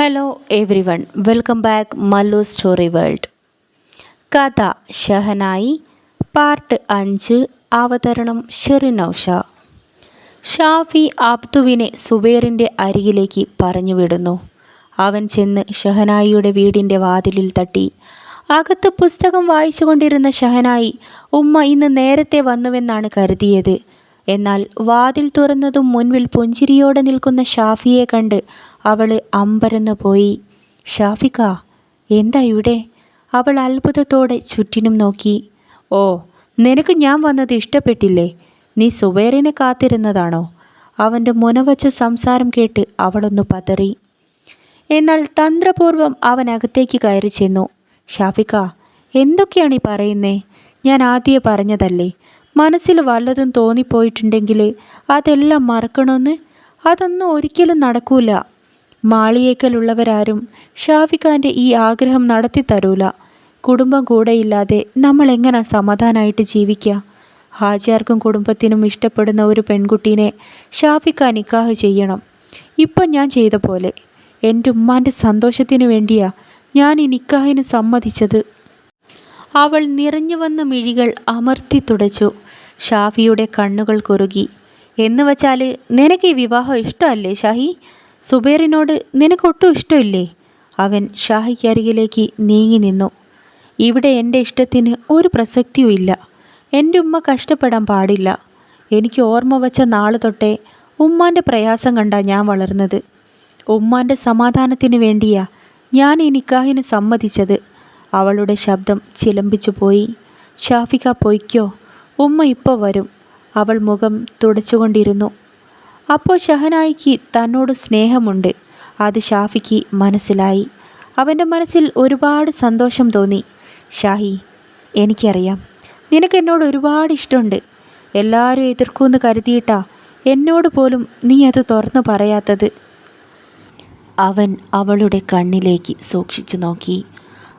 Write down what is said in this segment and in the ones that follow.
Hello everyone welcome back Mallu story world കഥ shehnai part അഞ്ച് അവതരണം ഷെറിനൌഷ ഷാഫി അബ്ദുവിനെ സുബേറിന്റെ അരികിലേക്ക് പറഞ്ഞു വിടുന്നു അവൻ ചെന്ന് ഷഹനായിയുടെ വീടിന്റെ വാതിലിൽ തട്ടി. അകത്ത് പുസ്തകം വായിച്ചുകൊണ്ടിരുന്ന ഷഹനായി ഉമ്മ ഇന്ന് നേരത്തെ വന്നുവെന്നാണ് കരുതിയത്. എന്നാൽ വാതിൽ തുറന്നതും മുൻപിൽ പുഞ്ചിരിയോടെ നിൽക്കുന്ന ഷാഫിയെ കണ്ട് അവൾ അമ്പരന്നു പോയി. ഷാഫിക്ക എന്താ ഇവിടെ? അവൾ അത്ഭുതത്തോടെ ചുറ്റിനും നോക്കി. ഓ നിനക്ക് ഞാൻ വന്നത് ഇഷ്ടപ്പെട്ടില്ലേ? നീ സുബൈറിനെ കാത്തിരുന്നതാണോ? അവന്റെ മുനവച്ച സംസാരം കേട്ട് അവളൊന്നു പതറി. എന്നാൽ തന്ത്രപൂർവം അവൻ അകത്തേക്ക് കയറി ചെന്നു. ഷാഫിക്ക എന്തൊക്കെയാണ് ഈ പറയുന്നേ? ഞാൻ ആദ്യമേ പറഞ്ഞതല്ലേ. മനസ്സിൽ വല്ലതും തോന്നിപ്പോയിട്ടുണ്ടെങ്കിൽ അതെല്ലാം മറക്കണമെന്ന് അതൊന്നും ഒരിക്കലും നടക്കൂല. മാളിയേക്കലുള്ളവരാരും ഷാഫിഖാന്റെ ഈ ആഗ്രഹം നടത്തി തരൂല കുടുംബം കൂടെയില്ലാതെ നമ്മൾ എങ്ങനെ സമാധാനമായിട്ട് ജീവിക്കുക ഹാജിയാർക്കും കുടുംബത്തിനും ഇഷ്ടപ്പെടുന്ന ഒരു പെൺകുട്ടീനെ ഷാഫിഖ നിക്കാഹ് ചെയ്യണം. ഇപ്പം ഞാൻ ചെയ്ത പോലെ എന്റെ ഉമ്മാന്റെ സന്തോഷത്തിനു വേണ്ടിയാ ഞാൻ ഈ നിക്കാഹിന് സമ്മതിച്ചത്. അവൾ നിറഞ്ഞു വന്ന മിഴികൾ അമർത്തി തുടച്ചു. ഷാഫിയുടെ കണ്ണുകൾ കുറുകി. എന്ന് നിനക്ക് ഈ വിവാഹം ഇഷ്ടമല്ലേ ഷാഹി? സുബൈറിനോട് നിനക്കൊട്ടും ഇഷ്ടമില്ലേ? അവൻ ഷാഹിക്ക് അരികിലേക്ക് നീങ്ങി നിന്നു. ഇവിടെ എന്റെ ഇഷ്ടത്തിന് ഒരു പ്രസക്തിയും ഇല്ല. എന്റെ ഉമ്മ കഷ്ടപ്പെടാൻ പാടില്ല. എനിക്ക് ഓർമ്മ വച്ച നാൾ തൊട്ടേ ഉമ്മാന്റെ പ്രയാസം കണ്ടാ ഞാൻ വളർന്നത്. ഉമ്മാന്റെ സമാധാനത്തിന് വേണ്ടിയാ ഞാൻ ഈ നിക്കാഹിന് സമ്മതിച്ചത്. അവളുടെ ശബ്ദം ചിലമ്പിച്ചു പോയി. ഷാഫിക പൊയ്ക്കോ. ഉമ്മ ഇപ്പോൾ വരും. അവൾ മുഖം തുടച്ചുകൊണ്ടിരുന്നു. അപ്പോൾ ഷഹനായിക്ക് തന്നോട് സ്നേഹമുണ്ട്. അത് ഷാഫിക്ക് മനസ്സിലായി. അവന്റെ മനസ്സിൽ ഒരുപാട് സന്തോഷം തോന്നി. ഷാഹി എനിക്കറിയാം. നിനക്ക് എന്നോട് ഒരുപാട് ഇഷ്ടമുണ്ട്. എല്ലാവരും എതിർക്കുമെന്ന് കരുതിയിട്ടാ എന്നോട് പോലും നീ അത് തുറന്നു പറയാത്തത്. അവൻ അവളുടെ കണ്ണിലേക്ക് സൂക്ഷിച്ചു നോക്കി.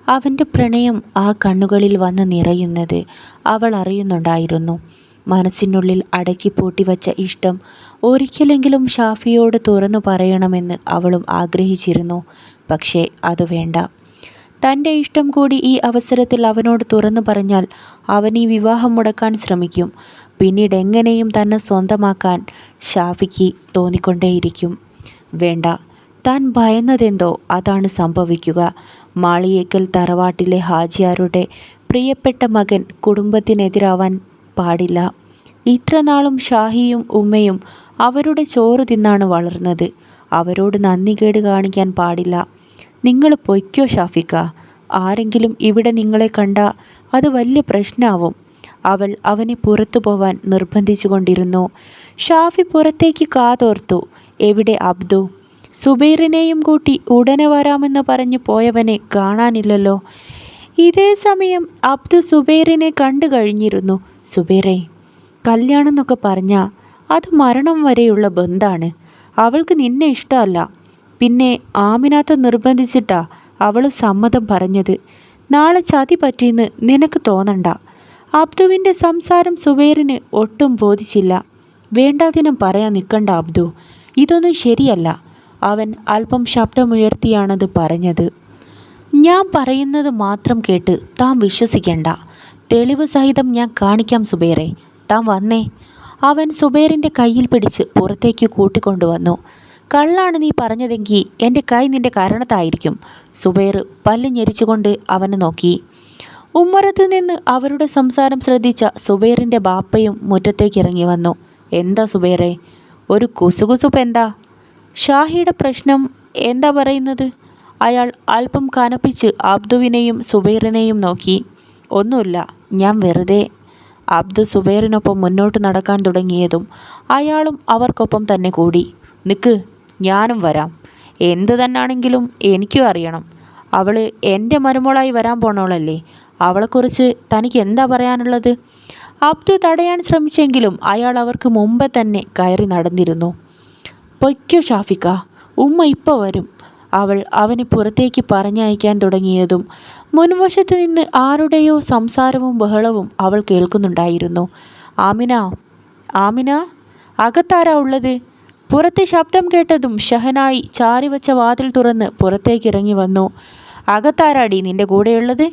അവന്റെ പ്രണയം ആ കണ്ണുകളിൽ വന്ന് നിറയുന്നത് അവൾ അറിയുന്നുണ്ടായിരുന്നു. മനസ്സിനുള്ളിൽ അടക്കി പൂട്ടിവച്ച ഇഷ്ടം ഒരിക്കലെങ്കിലും ഷാഫിയോട് തുറന്നു പറയണമെന്ന് അവളും ആഗ്രഹിച്ചിരുന്നു. പക്ഷേ അത് വേണ്ട. തന്റെ ഇഷ്ടം കൂടി ഈ അവസരത്തിൽ അവനോട് തുറന്നു പറഞ്ഞാൽ അവൻ ഈ വിവാഹം മുടക്കാൻ ശ്രമിക്കും. പിന്നീട് എങ്ങനെയും തന്നെ സ്വന്തമാക്കാൻ ഷാഫിക്ക് തോന്നിക്കൊണ്ടേയിരിക്കും. വേണ്ട. താൻ ഭയന്നതെന്തോ അതാണ് സംഭവിക്കുക. മാളിയേക്കൽ തറവാട്ടിലെ ഹാജിയാരുടെ പ്രിയപ്പെട്ട മകൻ കുടുംബത്തിനെതിരാവാൻ പാടില്ല. ഇത്രനാളും ഷാഹിയും ഉമ്മയും അവരുടെ ചോറ് തിന്നാണ് വളർന്നത്. അവരോട് നന്ദികേട് കാണിക്കാൻ പാടില്ല. നിങ്ങൾ പൊയ്ക്കോ ഷാഫിക്ക. ആരെങ്കിലും ഇവിടെ നിങ്ങളെ കണ്ട അത് വലിയ പ്രശ്നമാവും അവൾ അവനെ പുറത്തു പോവാൻ നിർബന്ധിച്ചു കൊണ്ടിരുന്നു ഷാഫി പുറത്തേക്ക് കാതോർത്തു. എവിടെ അബ്ദു? സുബൈറിനെയും കൂട്ടി ഉടനെ വരാമെന്ന് പറഞ്ഞു പോയവനെ കാണാനില്ലല്ലോ. ഇതേ സമയം അബ്ദു സുബൈറിനെ കണ്ടു കഴിഞ്ഞിരുന്നു. സുബൈറെ കല്യാണം എന്നൊക്കെ പറഞ്ഞാൽ അത് മരണം വരെയുള്ള ബന്ധാണ്. അവൾക്ക് നിന്നെ ഇഷ്ടമല്ല. പിന്നെ ആമിനാത്ത നിർബന്ധിച്ചിട്ടാ അവൾ സമ്മതം പറഞ്ഞത്. നാളെ ചതി പറ്റിയെന്ന് നിനക്ക് തോന്നണ്ട. അബ്ദുവിന്റെ സംസാരം സുബൈറിന് ഒട്ടും ബോധിച്ചില്ല. വേണ്ടാതിനും പറയാൻ നിൽക്കണ്ട അബ്ദു. ഇതൊന്നും ശരിയല്ല. അവൻ അല്പം ശബ്ദമുയർത്തിയാണത് പറഞ്ഞത്. ഞാൻ പറയുന്നത് മാത്രം കേട്ട് താൻ വിശ്വസിക്കണ്ട. തെളിവ് സഹിതം ഞാൻ കാണിക്കാം സുബേറെ. താൻ വന്നേ. അവൻ സുബേറിന്റെ കയ്യിൽ പിടിച്ച് പുറത്തേക്ക് കൂട്ടിക്കൊണ്ടുവന്നു. കള്ളാണ് നീ പറഞ്ഞതെങ്കിൽ എന്റെ കൈ നിന്റെ കാരണത്തായിരിക്കും. സുബൈർ പല്ല് ഞെരിച്ചുകൊണ്ട് അവനെ നോക്കി. ഉമ്മറത്ത് നിന്ന് അവരുടെ സംസാരം ശ്രദ്ധിച്ച സുബൈറിന്റെ ബാപ്പയും മുറ്റത്തേക്ക് ഇറങ്ങി വന്നു. എന്താ സുബൈറെ? ഒരു കുസുകുസുപ്പ് എന്താ ഷാഹിയുടെ പ്രശ്നം എന്താ പറയുന്നത്? അയാൾ അല്പം കനപ്പിച്ച് അബ്ദുവിനെയും സുബൈറിനെയും നോക്കി. ഒന്നുമില്ല. ഞാൻ വെറുതെ അബ്ദു സുബൈറിനൊപ്പം മുന്നോട്ട് നടക്കാൻ തുടങ്ങിയതും അയാളും അവർക്കൊപ്പം തന്നെ കൂടി. നിക്ക് ഞാനും വരാം. എന്ത് തന്നാണെങ്കിലും എനിക്കും അറിയണം. അവൾ എന്റെ മരുമോളായി വരാൻ പോണോളല്ലേ അവളെക്കുറിച്ച് തനിക്ക് എന്താ പറയാനുള്ളത്? അബ്ദു തടയാൻ ശ്രമിച്ചെങ്കിലും അയാൾ അവർക്ക് മുമ്പേ തന്നെ കയറി നടന്നിരുന്നു. പൊയ്ക്കോ ഷാഫിക്ക ഉമ്മ ഇപ്പോൾ വരും. അവൾ അവനെ പുറത്തേക്ക് പറഞ്ഞയക്കാൻ തുടങ്ങിയതും മുൻവശത്തു നിന്ന് ആരുടെയോ സംസാരവും ബഹളവും അവൾ കേൾക്കുന്നുണ്ടായിരുന്നു. ആമിന ആമിന അകത്താരാ ഉള്ളത്? പുറത്തെ ശബ്ദം കേട്ടതും ഷഹനായി ചാരിവച്ച വാതിൽ തുറന്ന് പുറത്തേക്കിറങ്ങി വന്നു. അകത്താരാടി നിന്റെ കൂടെയുള്ളത്?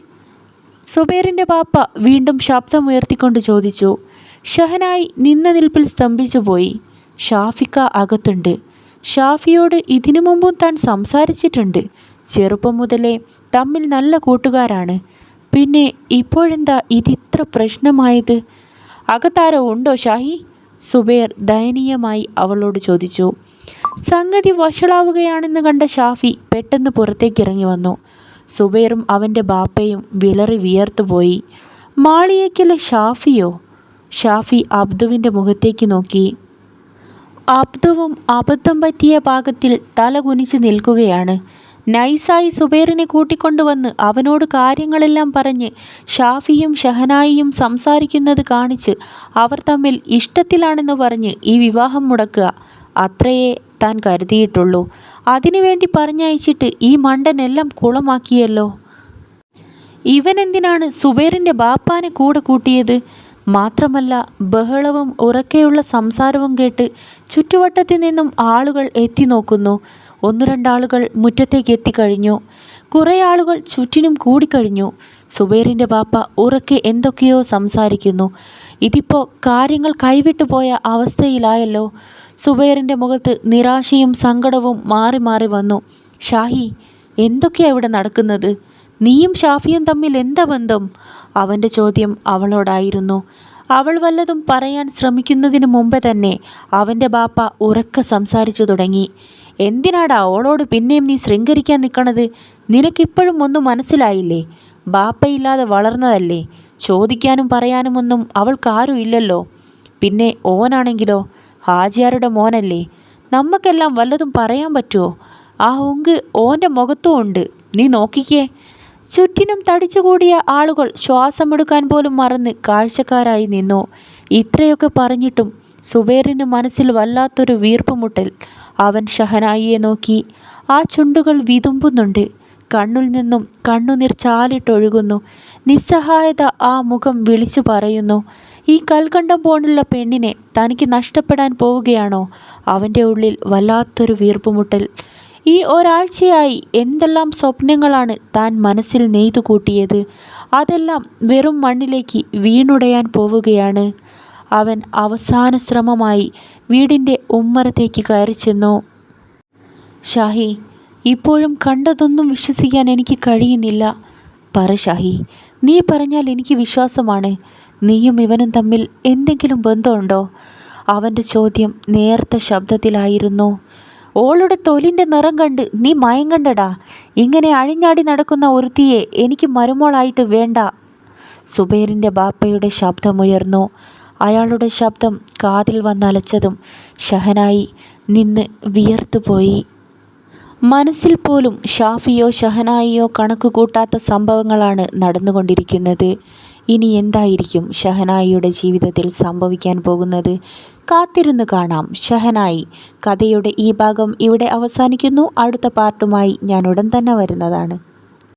സുബേറിന്റെ പാപ്പ വീണ്ടും ശബ്ദം ഉയർത്തിക്കൊണ്ട് ചോദിച്ചു. ഷഹനായി നിന്ന നിൽപ്പിൽ സ്തംഭിച്ചു പോയി ഷാഫിക്ക അകത്തുണ്ട്. ഷാഫിയോട് ഇതിനു മുമ്പും താൻ സംസാരിച്ചിട്ടുണ്ട്. ചെറുപ്പം മുതലേ തമ്മിൽ നല്ല കൂട്ടുകാരാണ്. പിന്നെ ഇപ്പോഴെന്താ ഇതിത്ര പ്രശ്നമായത്? അകത്താരോ ഉണ്ടോ ഷാഹി? സുബേർ ദയനീയമായി അവളോട് ചോദിച്ചു. സംഗതി വഷളാവുകയാണെന്ന് കണ്ട ഷാഫി പെട്ടെന്ന് പുറത്തേക്ക് ഇറങ്ങി വന്നു. സുബേറും അവന്റെ ബാപ്പയും വിളറി വിയർത്തുപോയി മാളിയേക്കലെ ഷാഫിയോ? ഷാഫി അബ്ദുവിന്റെ മുഖത്തേക്ക് നോക്കി. അബ്ദുവും അബദ്ധം പറ്റിയ ഭാഗത്തിൽ തല കുനിച്ച് നിൽക്കുകയാണ്. നൈസായി സുബേറിനെ കൂട്ടിക്കൊണ്ടുവന്ന് അവനോട് കാര്യങ്ങളെല്ലാം പറഞ്ഞ് ഷാഫിയും ഷഹനായിയും സംസാരിക്കുന്നത് കാണിച്ച് അവർ തമ്മിൽ ഇഷ്ടത്തിലാണെന്ന് പറഞ്ഞ് ഈ വിവാഹം മുടക്കുക അത്രയേ താൻ കരുതിയിട്ടുള്ളൂ. അതിനുവേണ്ടി പറഞ്ഞയച്ചിട്ട് ഈ മണ്ടനെല്ലാം കുളമാക്കിയല്ലോ. ഇവനെന്തിനാണ് സുബേറിന്റെ ബാപ്പാനെ കൂടെ കൂട്ടിയത്? മാത്രമല്ല ബഹളവും ഉറക്കെയുള്ള സംസാരവും കേട്ട് ചുറ്റുവട്ടത്തു നിന്നും ആളുകൾ എത്തി നോക്കുന്നു. ഒന്നു രണ്ടാളുകൾ മുറ്റത്തേക്ക് എത്തിക്കഴിഞ്ഞു. കുറേ ആളുകൾ ചുറ്റിനും കൂടിക്കഴിഞ്ഞു. സുബൈറിന്റെ ബാപ്പ ഉറക്കെ എന്തൊക്കെയോ സംസാരിക്കുന്നു. ഇതിപ്പോൾ കാര്യങ്ങൾ കൈവിട്ടു പോയ അവസ്ഥയിലായല്ലോ. സുബൈറിന്റെ മുഖത്ത് നിരാശയും സങ്കടവും മാറി മാറി വന്നു. ഷാഹി എന്തൊക്കെയാണ് ഇവിടെ നടക്കുന്നത്? നീയും ഷാഫിയും തമ്മിൽ എന്താ ബന്ധം? അവന്റെ ചോദ്യം അവളോടായിരുന്നു. അവൾ വല്ലതും പറയാൻ ശ്രമിക്കുന്നതിന് മുമ്പ് തന്നെ അവന്റെ ബാപ്പ ഉറക്ക സംസാരിച്ചു തുടങ്ങി. എന്തിനാടാ അവളോട് പിന്നെയും നീ ശൃംഗരിക്കാൻ നിൽക്കണത് നിനക്കിപ്പോഴും ഒന്നും മനസ്സിലായില്ലേ? ബാപ്പയില്ലാതെ വളർന്നതല്ലേ? ചോദിക്കാനും പറയാനുമൊന്നും അവൾക്കാരും ഇല്ലല്ലോ. പിന്നെ ഓനാണെങ്കിലോ? ഹാജിയാരുടെ മോനല്ലേ? നമുക്കെല്ലാം വല്ലതും പറയാൻ പറ്റുമോ ആ ഉങ്ക് ഓന്റെ മുഖത്തും ഉണ്ട്. നീ നോക്കിക്കേ. ചുറ്റിനും തടിച്ചുകൂടിയ ആളുകൾ ശ്വാസമെടുക്കാൻ പോലും മറന്ന് കാഴ്ചക്കാരായി നിന്നു. ഇത്രയൊക്കെ പറഞ്ഞിട്ടും സുബേറിന് മനസ്സിൽ വല്ലാത്തൊരു വീർപ്പുമുട്ടൽ. അവൻ ഷഹനായിയെ നോക്കി. ആ ചുണ്ടുകൾ വിതുമ്പുന്നുണ്ട്. കണ്ണിൽ നിന്നും കണ്ണുനീർ ചാലിട്ടൊഴുകുന്നു. നിസ്സഹായത ആ മുഖം വിളിച്ചു പറയുന്നു. ഈ കൽക്കണ്ടം പോലുള്ള പെണ്ണിനെ തനിക്ക് നഷ്ടപ്പെടാൻ പോവുകയാണോ? അവന്റെ ഉള്ളിൽ വല്ലാത്തൊരു വീർപ്പുമുട്ടൽ. ഈ ഒരാഴ്ചയായി എന്തെല്ലാം സ്വപ്നങ്ങളാണ് താൻ മനസ്സിൽ നെയ്തു കൂട്ടിയത്? അതെല്ലാം വെറും മണ്ണിലേക്ക് വീണുടയാൻ പോവുകയാണ്. അവൻ അവസാന ശ്രമമായി വീടിന്റെ ഉമ്മറത്തേക്ക് കയറി ചെന്നു. ഷാഹി ഇപ്പോഴും കണ്ടതൊന്നും വിശ്വസിക്കാൻ എനിക്ക് കഴിയുന്നില്ല. പറ ഷാഹി നീ പറഞ്ഞാൽ എനിക്ക് വിശ്വാസമാണ്. നീയും ഇവനും തമ്മിൽ എന്തെങ്കിലും ബന്ധമുണ്ടോ? അവന്റെ ചോദ്യം നേർത്ത ശബ്ദത്തിലായിരുന്നു. ഓളുടെ തൊലിന്റെ നിറം കണ്ട് നീ മയങ്കണ്ടടാ ഇങ്ങനെ അഴിഞ്ഞാടി നടക്കുന്ന ഒരുത്തിയെ എനിക്ക് മരുമോളായിട്ട് വേണ്ട. സുബൈറിന്റെ ബാപ്പയുടെ ശബ്ദമുയർന്നു അയാളുടെ ശബ്ദം കാതിൽ വന്നലച്ചതും ഷഹനായി നിന്ന് വിയർത്തുപോയി മനസ്സിൽ പോലും ഷാഫിയോ ഷഹനായിയോ കണക്ക് കൂട്ടാത്ത സംഭവങ്ങളാണ് നടന്നുകൊണ്ടിരിക്കുന്നത്. ഇനി എന്തായിരിക്കും ഷഹനായിയുടെ ജീവിതത്തിൽ സംഭവിക്കാൻ പോകുന്നത്? കാത്തിരുന്ന് കാണാം. ഷഹനായി. കഥയുടെ ഈ ഭാഗം ഇവിടെ അവസാനിക്കുന്നു. അടുത്ത പാർട്ടുമായി ഞാൻ ഉടൻ തന്നെ വരുന്നതാണ്.